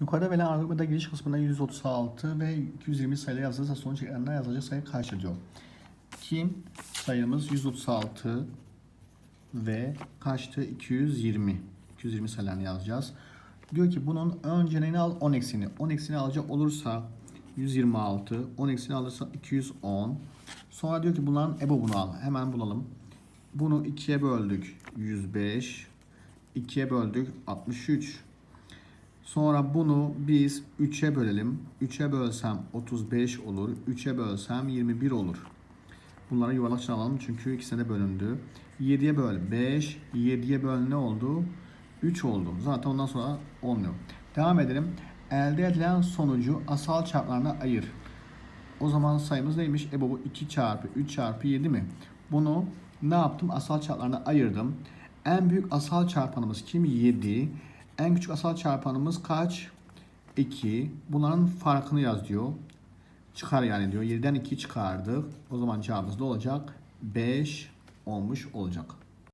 Yukarıda verilen algoritmada giriş kısmında 136 ve 220 sayıları yazılırsa sonuç ekranına yazılacak sayı kaçtır diyor. Ki sayımız 136 ve kaçtı? 220. 220 sayılarını yazacağız. Diyor ki bunun önce neyini al? 10 eksini. 10 eksini alacak olursa 126. 10 eksini alırsa 210. Sonra diyor ki bunların EBOB'unu al. Hemen bulalım. Bunu 2'ye böldük. 105. 2'ye böldük. 63. Sonra bunu biz 3'e bölelim. 3'e bölsem 35 olur. 3'e bölsem 21 olur. Bunları yuvarlak içine alalım çünkü ikisine de bölündü. 7'ye böl 5. 7'ye böl ne oldu? 3 oldu. Zaten ondan sonra olmuyor. Devam edelim. Elde edilen sonucu asal çarplarına ayır. O zaman sayımız neymiş? E bu 2 çarpı 3 çarpı 7 mi? Bunu ne yaptım? Asal çarplarına ayırdım. En büyük asal çarpanımız kim? 7. En küçük asal çarpanımız kaç? 2. Bunların farkını yaz diyor. Çıkar yani diyor. 7'den 2 çıkardık. O zaman cevabımız ne olacak? 5 olmuş olacak.